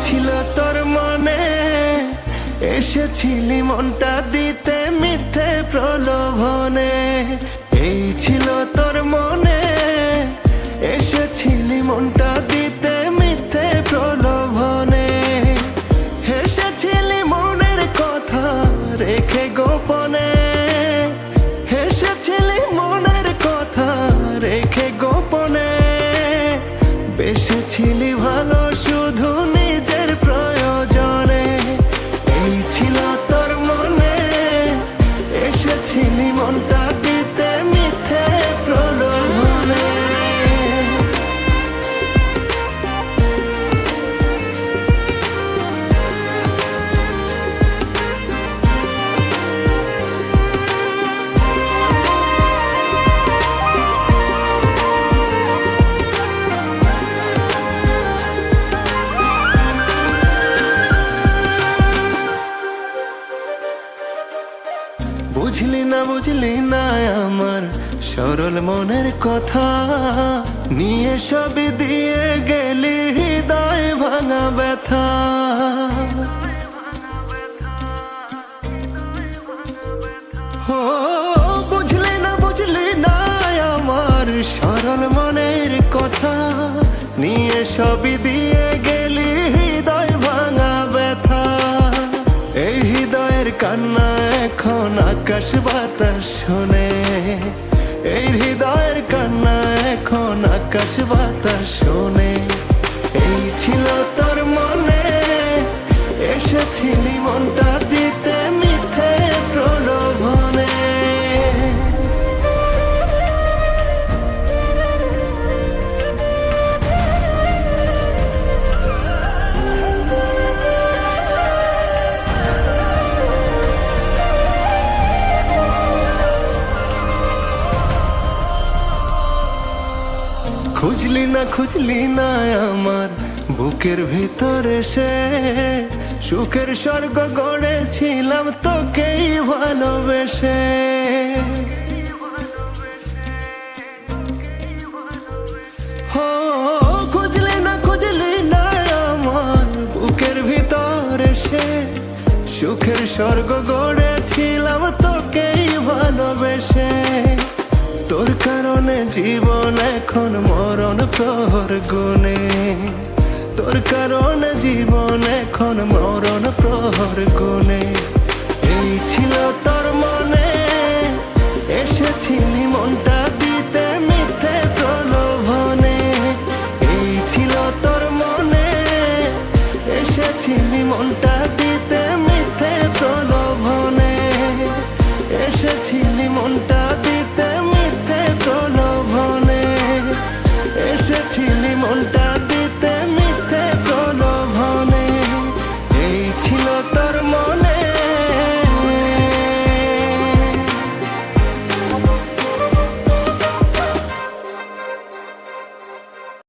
ছিল তোর মনে, এসেছিলি মনটা দিতে মিথ্যে প্রলোভনে। এই ছিল তোর মনে, এসেছিলি মনটা দিতে মিথ্যে প্রলোভনে। হেসেছিলি মনের কথা রেখে গোপনে। হেসেছিলি মনের কথা রেখে গোপনে। বেসেছিলি ভালো বুঝলি না আমার সরল মনের কথা? নিয়ে সবই দিয়ে গেলি হৃদয় ভাঙা ব্যথা। না, বুঝলি না আমার সরল মনের কথা? নিয়ে সবই দিয়ে গেলি হৃদয় ভাঙা ব্যথা। এই হৃদয়ের কান্না আকাশ বাতাস শোনে। এই হৃদয়ের কান্না এখন আকাশ বাতাস শোনে। এই ছিল খুঁজলি না খুঁজলি না আমার বুকের ভিতরে সে। সুখের স্বর্গ গড়েছিলাম তোকেই ভালোবেসে। খুঁজলি না খুঁজলি না আমার বুকের ভিতরে সে। সুখের স্বর্গ গড়েছিলাম তোকেই ভালোবেসে। তোর কারণে জীবন এখন মরণ প্রহর গুনে তোর কারণে জীবন এখন মরণ প্রহর গুনে এই ছিল তোর মনে, এসেছিলি মনটা এই ছিল মনে মনটা দিতে মিথ্যে প্রলোভনে। এসেছিলি মনটা